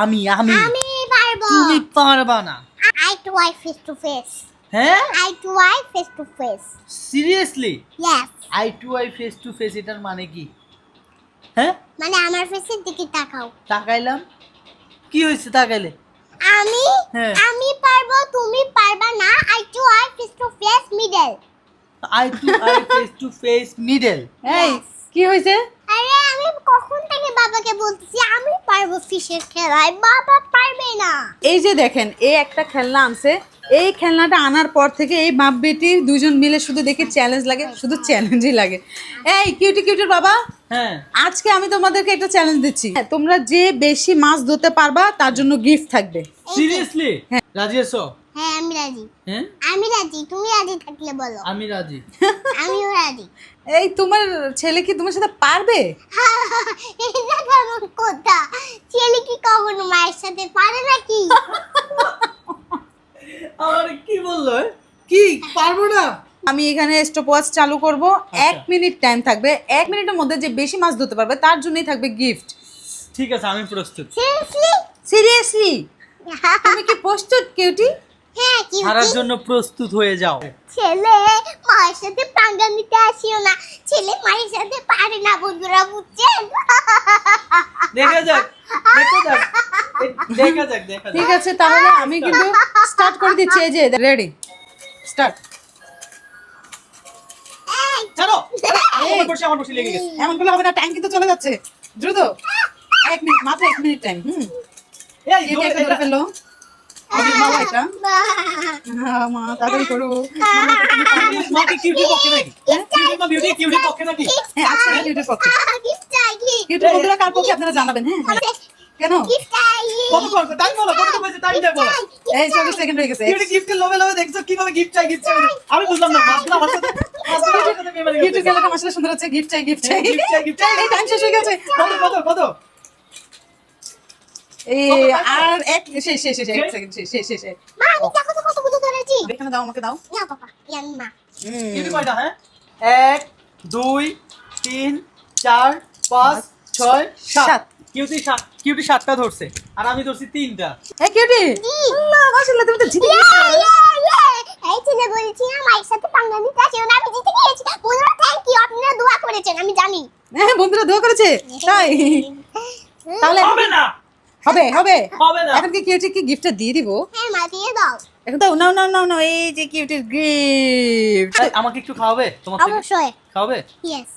আমি আমি। আমি পারব। তুমি পারবা না। Eye to eye face to face হ্যাঁ? Eye to eye face to face seriously yes eye to eye face to face এটার মানে কি? হ্যাঁ? মানে আমার ফেসের দিকে তাকাও। তাকাইলাম। কি হয়েছে তাকাইলে? আমি হ্যাঁ। আমি পারব তুমি পারবা না। Eye to eye face to face middle eye to eye face to face middle এই কি হয়েছে? আরে আমি কখন থেকে বাবাকে বলতেছি আমি পারব ফিশের খেলায় বাবা পারবে না। এই যে দেখেন এই একটা খেলনা আনছে। এই খেলনাটা আনার পর থেকে এই বাপ বেটি দুজন মিলে শুধু দেখে চ্যালেঞ্জ লাগে শুধু চ্যালেঞ্জই লাগে। এই কিউটি কিউটির বাবা হ্যাঁ। আজকে আমি তোমাদেরকে একটা চ্যালেঞ্জ দিচ্ছি। হ্যাঁ, তোমরা যে বেশি মাছ ধরতে পারবা তার জন্য গিফট থাকবে। সিরিয়াসলি রাজি আছো? হ্যাঁ আমি রাজি। হ্যাঁ? আমি রাজি তুমি রাজি থাকলে বলো। আমি রাজি। আমিও রাজি। এই তোমার ছেলে কি তোমার সাথে পারবে? এটা কেমন কথা? ছেলে কি কখনো মায়ের সাথে পারে নাকি? আমার কি বলল? কি? পারব না? আমি এখানে স্টপ ওয়াচ চালু করব। এক মিনিট টাইম থাকবে। এক মিনিটের মধ্যে যে বেশি মাছ ধরতে পারবে তার জন্যই থাকবে গিফট ঠিক আছে আমি প্রস্তুত। সিরিয়াসলি সিরিয়াসলি তুমি কি প্রস্তুত কিউটি হ্যাঁ কি হারার জন্য প্রস্তুত হয়ে যাও। ছেলে মায়ের সাথে পাঙ্গা নিতে আসিও না। ছেলে মায়ের সাথে পারে না বন্ধুরা বুঝছেন? দেখা যাক দেখা যাক দেখা যাক দেখা ঠিক আছে তাহলে আমি কিন্তু স্টার্ট করে দিচ্ছি এই যে রেডি স্টার্ট এই, ছাড়ো আমার বসে আমার বসে লেগে গেছে। এমন করলে হবে না টাইম কিন্তু চলে যাচ্ছে। দ্রুত। এক মিনিট মাত্র এক মিনিট টাইম হুম। এই কে করে ফেলল। আমি মামা একটা। হ্যাঁ, মা তাড়াতাড়ি করো। মাকে কিউটি পক্ষে নাকি? মা বিউটি কিউটি পক্ষে নাকি? হ্যাঁ আচ্ছা কিউটির পক্ষে। gift চাই, gift। কিউটির বন্ধুরা কার পক্ষে আপনারা জানাবেন? হ্যাঁ কেন? কত কত টাইম বলো কত বলছে টাইম দেব এই চল্লিশ সেকেন্ড হয়ে গেছে। কিউটি গিফটের লোভে লোভে দেখছ? কীভাবে গিফট চাই গিফট চাই? আমি বুঝলাম না মাসলা আমার সাথে মাসলা আমার সাথে মেমারি কিউটির খেলাটা আসলে সুন্দর হচ্ছে গিফট চাই গিফট চাই গিফট চাই। গিফট চাই এই টাইম শেষ হয়ে গেছে। কত কত কত? এই আর এক শেষ শেষ শেষ এক সেকেন্ড শেষ শেষ শেষ শেষ। মা, আমি দেখো তো কতগুলো ধরেছি। এখানে দাও আমাকে দাও। না, বাবা, ইয়ান মা। কিউটি কয়টা হ্যাঁ? এক দুই তিন চার পাঁচ ছয় সাত। সাত। কিউটি সাত কিউটি সাতটা ধরছে। আর আমি ধরছি তিনটা। কিউটি? মাশাআল্লাহ তুমি তো জিতে ইয়ে, গেছো। ইয়ে, ইয়ে। এই ছেলে বলছি না, মায়ের সাথে পাঙ্গা নিতে আসিও না, আমি জিতে গিয়েছি। বন্ধুরা, thank you, আপনারা দোয়া করেছেন, আমি জানি। হ্যাঁ বন্ধুরা দোয়া করেছে। তাই। তাহলে হবে না। হবে হবে। হবে না। এখন কি কিউটি কি গিফটটা দিয়ে দিব? হ্যাঁ, মা, দিয়ে দাও। এখন তো নাও নাও নাও নাও এই যে কিউটির গিফট আমাকে একটু খাওয়াবে? তোমাকে অবশ্যই। খাওয়াবে? Yes.